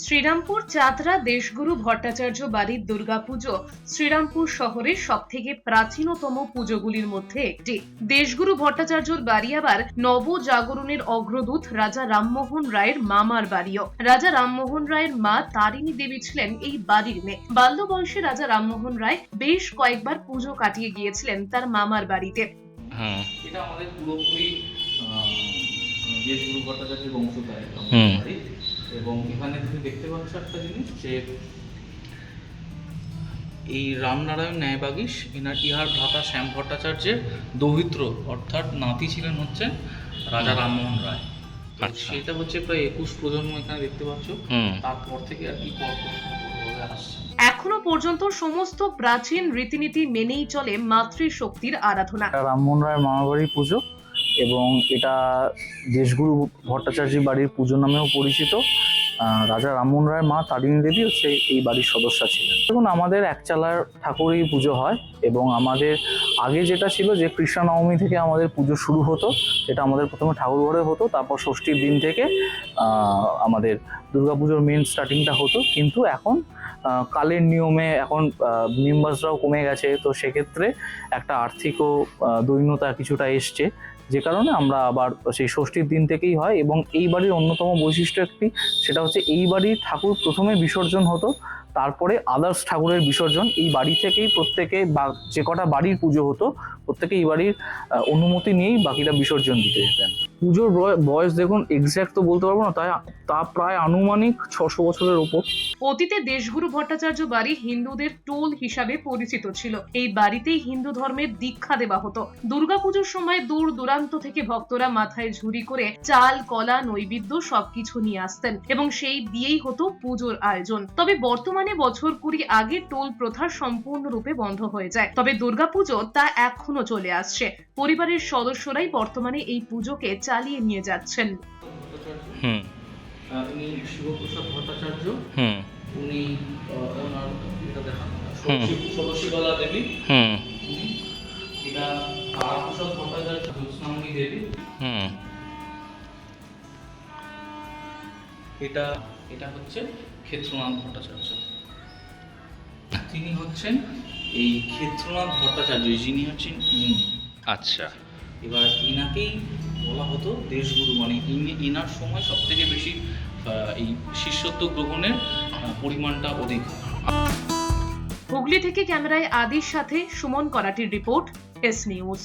শ্রীরামপুর চাতরা দেশগুরু ভট্টাচার্য বাড়ির দুর্গাপুজো শ্রীরামপুর শহরের সব থেকে প্রাচীনতম পুজোগুলির মধ্যে একটি। দেশগুরু ভট্টাচার্যর বাড়ি আবার নবজাগরণের অগ্রদূত রাজা রামমোহন রায়ের মামার বাড়িও। রাজা রামমোহন রায়ের মা তারিণী দেবী ছিলেন এই বাড়ির মেয়ে। বাল্য বয়সে রাজা রামমোহন রায় বেশ কয়েকবার পুজো কাটিয়ে গিয়েছিলেন তার মামার বাড়িতে। এটা আমাদের পুরোপুরি দেশ গুরু ভট্টাচার্যের বংশধর এবং এখানে তুমি দেখতে পাচ্ছ একটা জিনিস যে এই রামনারায়ণ ন্যায়বাগীশ এনার ইহার ভ্রাতা শ্যাম ভট্টাচার্যের দৌহিত্র অর্থাৎ নাতি ছিলেন হচ্ছে রাজা রামমোহন রায়। আচ্ছা। সেটা হচ্ছে প্রায় একুশ প্রজন্ম এখানে দেখতে পাচ্ছ। তারপর থেকে আর কি পরপর আসছে। এখনও পর্যন্ত সমস্ত প্রাচীন রীতিনীতি মেনেই চলে মাতৃশক্তির আরাধনা। রামমোহন রায় মামাবাড়ির পুজো। এবং এটা দেশগুরু ভট্টাচার্য বাড়ির পুজো নামেও পরিচিত। রাজা রামমোহন রায়ের মা তারিণী দেবী হচ্ছে এই বাড়ির সদস্য ছিলেন। দেখুন, আমাদের একচালার ঠাকুরই পুজো হয় এবং আমাদের আগে যেটা ছিল যে কৃষ্ণা নবমী থেকে আমাদের পুজো শুরু হতো যেটা আমাদের প্রথমে ঠাকুর ঘরে হতো, তারপর ষষ্ঠীর দিন থেকে আমাদের দুর্গাপুজোর মেন স্টার্টিংটা হতো। কিন্তু এখন কালের নিয়মে এখন মেম্বার্সরাও কমে গেছে। তো সেক্ষেত্রে একটা আর্থিকও দৈন্যতা কিছুটা এসছে। যে কারণে আমরা আবার সেই ষষ্ঠীর দিন থেকেই হয় এবং এই বাড়ির অন্যতম বৈশিষ্ট্য একটি, সেটা হচ্ছে এই বাড়ির ঠাকুর প্রথমে বিসর্জন হতো, তারপরে আদার্স ঠাকুরের বিসর্জন। এই বাড়ি থেকেই প্রত্যেকে বা যে কটা বাড়ির পুজো হতো, প্রত্যেকে এই বাড়ির অনুমতি নিয়েই বাকিটা বিসর্জন দিতে যেতেন। পুজোর বয়স দেখুন এক্স্যাক্ট তো বলতে পারব না, তাই তা প্রায় আনুমানিক ছশো বছরের ওপর। অতীতে দেশগুরু ভট্টাচার্য বাড়ি হিন্দুদের টোল হিসাবে পরিচিত ছিল। এই বাড়িতেই হিন্দু ধর্মের দীক্ষা দেওয়া হতো। দুর্গাপুজোর সময় দূর দূরান্ত থেকে ভক্তরা মাথায় ঝুড়ি করে চাল, কলা, নৈবেদ্য সবকিছু নিয়ে আসতেন এবং সেই দিয়েই হতো পুজোর আয়োজন। তবে বর্তমানে বছর কুড়ি আগে টোল প্রথা সম্পূর্ণরূপে বন্ধ হয়ে যায়। তবে দুর্গাপুজো তা এখনও চলে আসছে। পরিবারের সদস্যরাই বর্তমানে এই পুজোকে চালিয়ে নিয়ে যাচ্ছেন। হুম। উনি শিবপ্রসাদ ভট্টাচার্য। হুম। উনি ওনার এটা দেখান। হুম। দেবী। হুম। এটা তারাপ্রসাদ ভট্টাচার্য জ্যোৎস্নামণি দেবী। হুম। এটা এটা হচ্ছে ক্ষেত্রনাথ ভট্টাচার্য। তিনি হচ্ছেন এই ক্ষেত্রনাথ ভট্টাচার্য যিনি হচ্ছেন আচ্ছা। এবার ইনাকেই বলা হতো দেশগুরু মানে ইনার সময় সব থেকে বেশি এই শিষ্যত্ব গ্রহণের পরিমাণটা অধিক। হুগলি থেকে ক্যামেরায় আদির সাথে সুমন করাটির রিপোর্ট এস নিউজ